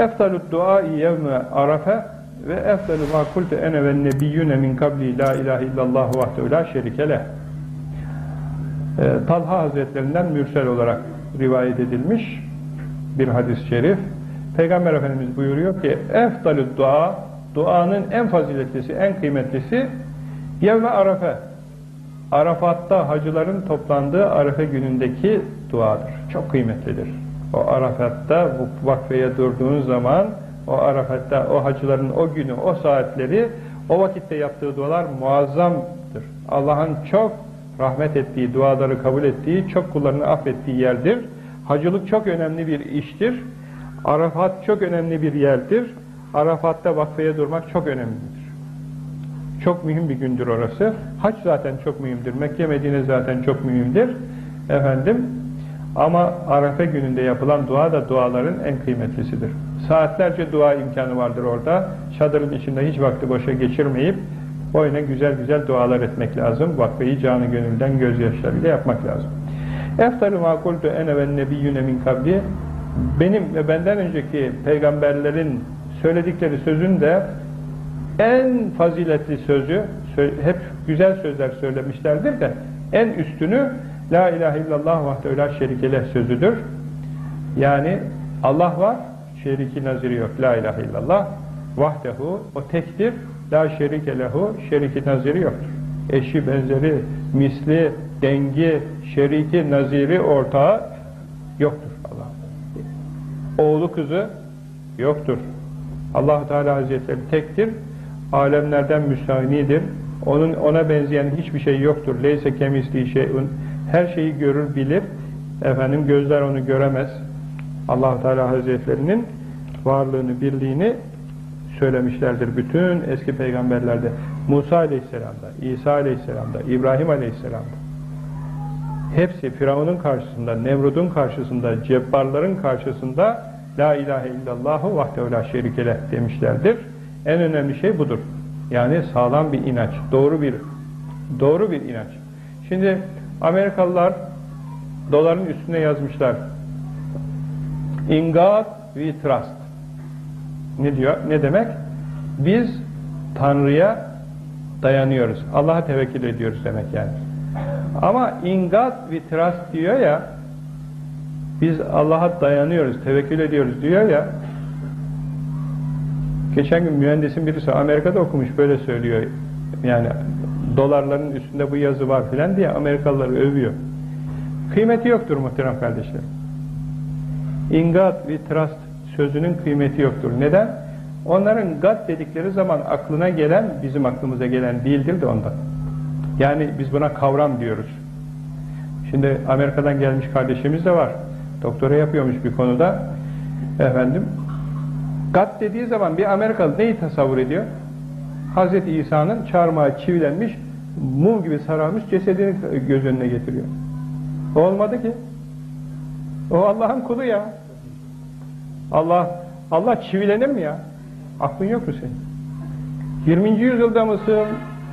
Eftalud dua yevme arafe ve eftalu ma kultu ene ve nebiyyune min kabli la ilahe illallah vahdehu la şerike leh. Ee, Talha Hazretlerinden mürsel olarak rivayet edilmiş bir hadis-i şerif. Peygamber Efendimiz buyuruyor ki eftalü dua duanın en faziletlisi, en kıymetlisi yevme arafe Arafat'ta hacıların toplandığı Arafe günündeki duadır. Çok kıymetlidir. O Arafat'ta bu vakfeye durduğun zaman o Arafat'ta o hacıların o günü, o saatleri o vakitte yaptığı dualar muazzamdır. Allah'ın çok rahmet ettiği, duaları kabul ettiği, çok kullarını affettiği yerdir. Hacılık çok önemli bir iştir. Arafat çok önemli bir yerdir. Arafat'ta vakfeye durmak çok önemlidir. Çok mühim bir gündür orası. Hac zaten çok mühimdir. Mekke, Medine zaten çok mühimdir. Efendim, ama Arafa gününde yapılan dua da duaların en kıymetlisidir. Saatlerce dua imkanı vardır orada. Çadırın içinde hiç vakti boşa geçirmeyip boyuna güzel güzel dualar etmek lazım. Vakfeyi canı gönülden gözyaşlarıyla yapmak lazım. Eftaru ma kultu ene ve nebiyyüne min kabli benim ve benden önceki peygamberlerin söyledikleri sözün de en faziletli sözü hep güzel sözler söylemişlerdir de en üstünü La ilahe illallah vahdehu la şerikele sözüdür. Yani Allah var, şeriki naziri yok. La ilahe illallah vahdehu o tektir. La şerike lehu şeriki naziri yoktur. Eşi, benzeri, misli, dengi, şeriki, naziri, ortağı yoktur Allah. Oğlu kızı yoktur. allah Teala Hazretleri tektir. Alemlerden müstahinidir. Onun ona benzeyen hiçbir şey yoktur. Leyse kemisli şeyun. Her şeyi görür, bilir. Efendim gözler onu göremez. allah Teala Hazretlerinin varlığını, birliğini söylemişlerdir bütün eski peygamberlerde. Musa Aleyhisselam'da, İsa Aleyhisselam'da, İbrahim Aleyhisselam'da. Hepsi Firavun'un karşısında, Nemrud'un karşısında, cebbarların karşısında La ilahe illallahu vahdehu la şerikele demişlerdir. En önemli şey budur. Yani sağlam bir inanç, doğru bir doğru bir inanç. Şimdi Amerikalılar doların üstüne yazmışlar. In God we trust. Ne diyor? Ne demek? Biz Tanrı'ya dayanıyoruz. Allah'a tevekkül ediyoruz demek yani. Ama in God we trust diyor ya biz Allah'a dayanıyoruz, tevekkül ediyoruz diyor ya geçen gün mühendisin birisi Amerika'da okumuş böyle söylüyor yani dolarların üstünde bu yazı var filan diye Amerikalıları övüyor. Kıymeti yoktur muhterem kardeşler. In God we trust sözünün kıymeti yoktur. Neden? Onların God dedikleri zaman aklına gelen bizim aklımıza gelen değildir de ondan. Yani biz buna kavram diyoruz. Şimdi Amerika'dan gelmiş kardeşimiz de var. Doktora yapıyormuş bir konuda. Efendim God dediği zaman bir Amerikalı neyi tasavvur ediyor? Hz. İsa'nın çarmıha çivilenmiş, mum gibi sararmış cesedini göz önüne getiriyor. O olmadı ki. O Allah'ın kulu ya. Allah Allah çivilenir mi ya? Aklın yok mu senin? 20. yüzyılda mısın?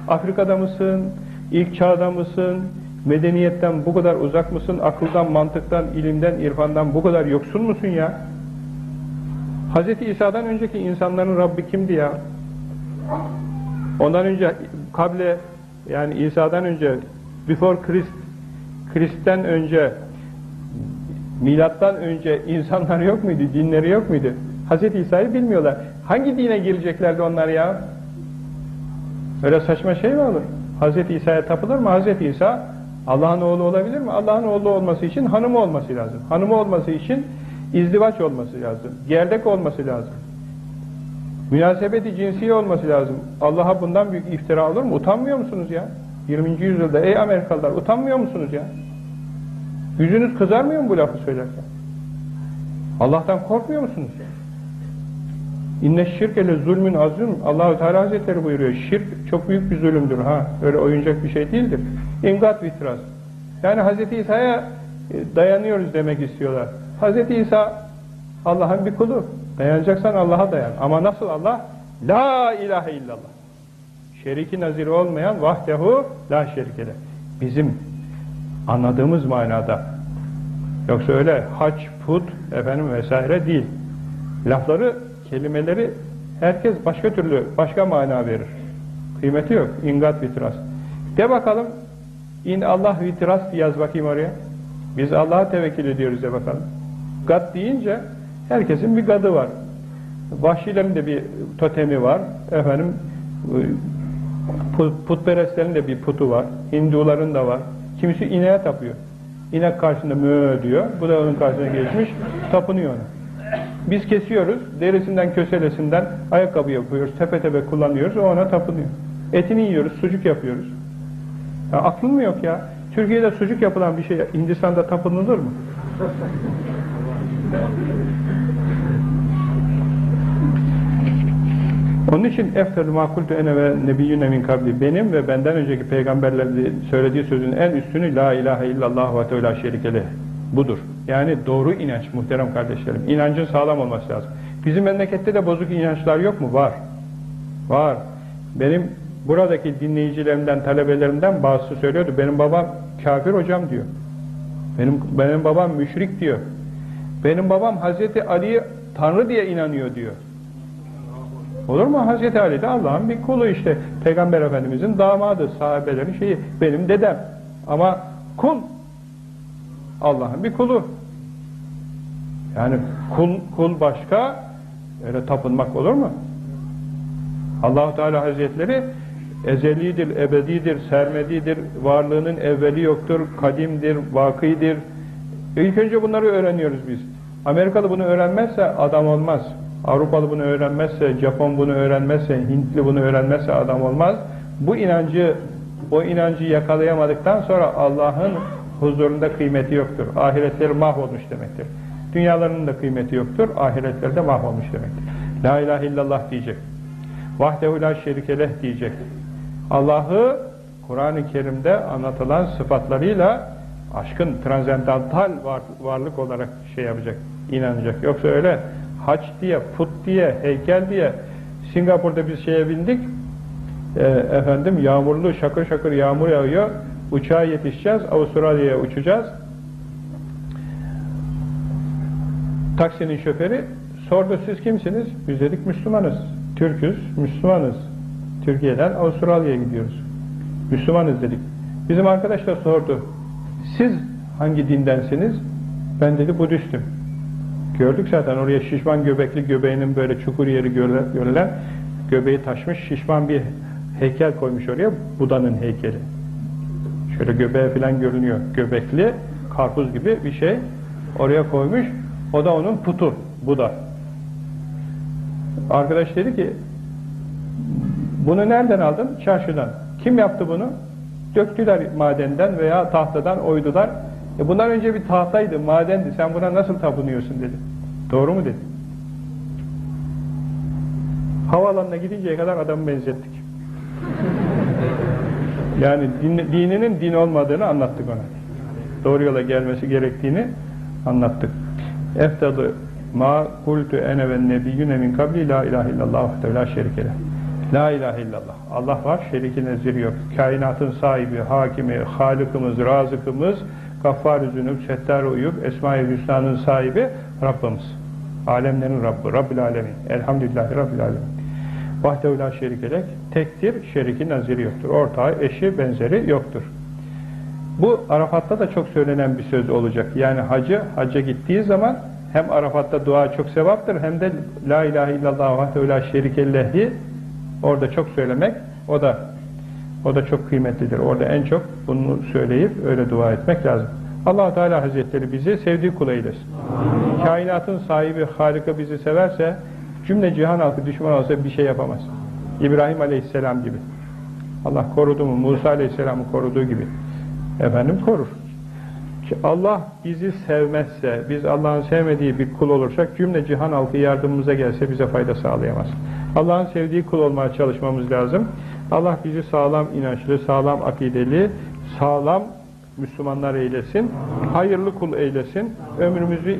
Afrika'da mısın? İlk çağda mısın? Medeniyetten bu kadar uzak mısın? Akıldan, mantıktan, ilimden, irfandan bu kadar yoksun musun ya? Hz. İsa'dan önceki insanların Rabbi kimdi ya? Ondan önce kable yani İsa'dan önce before Christ Krist'ten önce milattan önce insanlar yok muydu? Dinleri yok muydu? Hz. İsa'yı bilmiyorlar. Hangi dine gireceklerdi onlar ya? Öyle saçma şey mi olur? Hz. İsa'ya tapılır mı? Hz. İsa Allah'ın oğlu olabilir mi? Allah'ın oğlu olması için hanımı olması lazım. Hanımı olması için izdivaç olması lazım. Gerdek olması lazım. Münasebeti cinsiye olması lazım. Allah'a bundan büyük iftira olur mu? Utanmıyor musunuz ya? 20. yüzyılda ey Amerikalılar utanmıyor musunuz ya? Yüzünüz kızarmıyor mu bu lafı söylerken? Allah'tan korkmuyor musunuz? İnne şirkele zulmün azim. Allahu Teala Hazretleri buyuruyor. Şirk çok büyük bir zulümdür ha. Öyle oyuncak bir şey değildir. İmdat vitraz. Yani Hz. İsa'ya e, dayanıyoruz demek istiyorlar. Hz. İsa Allah'ın bir kulu. Dayanacaksan Allah'a dayan. Ama nasıl Allah? La ilahe illallah. Şeriki naziri olmayan vahdehu la şerikele. Bizim anladığımız manada. Yoksa öyle haç, put, efendim vesaire değil. Lafları, kelimeleri herkes başka türlü, başka mana verir. Kıymeti yok. İngat vitiras. De bakalım, in Allah vitiras yaz bakayım oraya. Biz Allah'a tevekkül ediyoruz de bakalım. Gat deyince herkesin bir gadı var. Vahşilerin de bir totemi var. Efendim put- putperestlerin de bir putu var. Hinduların da var. Kimisi ineğe tapıyor. İnek karşısında mö diyor. Bu da onun karşısına geçmiş. Tapınıyor ona. Biz kesiyoruz. Derisinden, köselesinden ayakkabı yapıyoruz. Tepe tepe kullanıyoruz. O ona tapınıyor. Etini yiyoruz. Sucuk yapıyoruz. Ya aklın mı yok ya? Türkiye'de sucuk yapılan bir şey Hindistan'da tapınılır mı? Onun için eftelü makultu ene ve nebiyyüne min kabli benim ve benden önceki peygamberlerin söylediği sözün en üstünü la ilahe illallah ve teala şerikele budur. Yani doğru inanç muhterem kardeşlerim. İnancın sağlam olması lazım. Bizim memlekette de bozuk inançlar yok mu? Var. Var. Benim buradaki dinleyicilerimden, talebelerimden bazısı söylüyordu. Benim babam kafir hocam diyor. Benim, benim babam müşrik diyor. Benim babam Hazreti Ali'yi Tanrı diye inanıyor diyor. Olur mu? Hazreti Ali de Allah'ın bir kulu işte. Peygamber Efendimizin damadı, sahabelerin şeyi. Benim dedem. Ama kul. Allah'ın bir kulu. Yani kul, kul başka, öyle tapınmak olur mu? Allahu Teala Hazretleri ezelidir, ebedidir, sermedidir, varlığının evveli yoktur, kadimdir, vakidir. İlk önce bunları öğreniyoruz biz. Amerikalı bunu öğrenmezse adam olmaz. Avrupalı bunu öğrenmezse, Japon bunu öğrenmezse, Hintli bunu öğrenmezse adam olmaz. Bu inancı, o inancı yakalayamadıktan sonra Allah'ın huzurunda kıymeti yoktur. Ahiretleri mahvolmuş demektir. Dünyalarının da kıymeti yoktur. Ahiretleri de mahvolmuş demektir. La ilahe illallah diyecek. Vahdehu la şerikeleh diyecek. Allah'ı Kur'an-ı Kerim'de anlatılan sıfatlarıyla aşkın transendantal var, varlık olarak şey yapacak, inanacak. Yoksa öyle haç diye, put diye, heykel diye Singapur'da biz şeye bindik. E, efendim yağmurlu şakır şakır yağmur yağıyor. Uçağa yetişeceğiz, Avustralya'ya uçacağız. Taksinin şoförü sordu siz kimsiniz? Biz dedik Müslümanız. Türküz, Müslümanız. Türkiye'den Avustralya'ya gidiyoruz. Müslümanız dedik. Bizim arkadaş da sordu. Siz hangi dindensiniz? ben dedi Budistim Gördük zaten oraya şişman göbekli göbeğinin böyle çukur yeri görülen göbeği taşmış şişman bir heykel koymuş oraya Buda'nın heykeli. Şöyle göbeği falan görünüyor. Göbekli karpuz gibi bir şey oraya koymuş. O da onun putu Buda. Arkadaş dedi ki bunu nereden aldın? Çarşıdan. Kim yaptı bunu? Döktüler madenden veya tahtadan oydular. E bundan önce bir tahtaydı, madendi. Sen buna nasıl tapınıyorsun dedi. Doğru mu dedi. Havaalanına gidinceye kadar adamı benzettik. Yani din, dininin din olmadığını anlattık ona. Doğru yola gelmesi gerektiğini anlattık. Eftalı ma kultu ene ve nebiyyüne min kabli la ilahe illallah vahdehu la şerikele. La ilahe illallah. Allah var, şeriki neziri yok. Kainatın sahibi, hakimi, halikimiz, razıkımız, Gaffar-ı Zünub, Settar-ı Uyub, Esma-i Hüsna'nın sahibi Rabbimiz. Alemlerin Rabbi, Rabbil Alemin. Elhamdülillahi Rabbil Alemin. Vahdehu la şerikelek, tektir, şeriki naziri yoktur. Ortağı, eşi, benzeri yoktur. Bu Arafat'ta da çok söylenen bir söz olacak. Yani hacı, hacca gittiği zaman hem Arafat'ta dua çok sevaptır hem de La ilahe illallah vahdehu la şerikellehi orada çok söylemek o da o da çok kıymetlidir. Orada en çok bunu söyleyip öyle dua etmek lazım. allah Teala Hazretleri bizi sevdiği kul eylesin. Amin. Kainatın sahibi Harika bizi severse cümle cihan halkı düşman olsa bir şey yapamaz. İbrahim Aleyhisselam gibi. Allah korudu mu? Musa Aleyhisselam'ı koruduğu gibi. Efendim korur. Allah bizi sevmezse, biz Allah'ın sevmediği bir kul olursak cümle cihan halkı yardımımıza gelse bize fayda sağlayamaz. Allah'ın sevdiği kul olmaya çalışmamız lazım. Allah bizi sağlam inançlı, sağlam akideli, sağlam Müslümanlar eylesin. Hayırlı kul eylesin. Ömrümüzü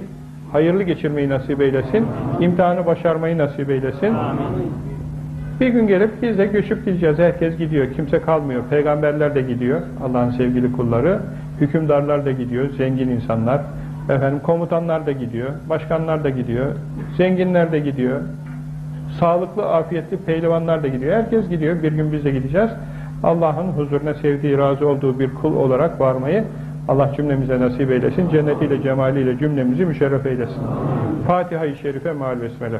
hayırlı geçirmeyi nasip eylesin. İmtihanı başarmayı nasip eylesin. Bir gün gelip biz de göçüp gideceğiz. Herkes gidiyor. Kimse kalmıyor. Peygamberler de gidiyor. Allah'ın sevgili kulları. Hükümdarlar da gidiyor. Zengin insanlar. Efendim komutanlar da gidiyor, başkanlar da gidiyor, zenginler de gidiyor, sağlıklı, afiyetli pehlivanlar da gidiyor. Herkes gidiyor. Bir gün biz de gideceğiz. Allah'ın huzuruna sevdiği, razı olduğu bir kul olarak varmayı Allah cümlemize nasip eylesin. Cennetiyle, cemaliyle cümlemizi müşerref eylesin. Fatiha-i Şerife, Meal Besmele.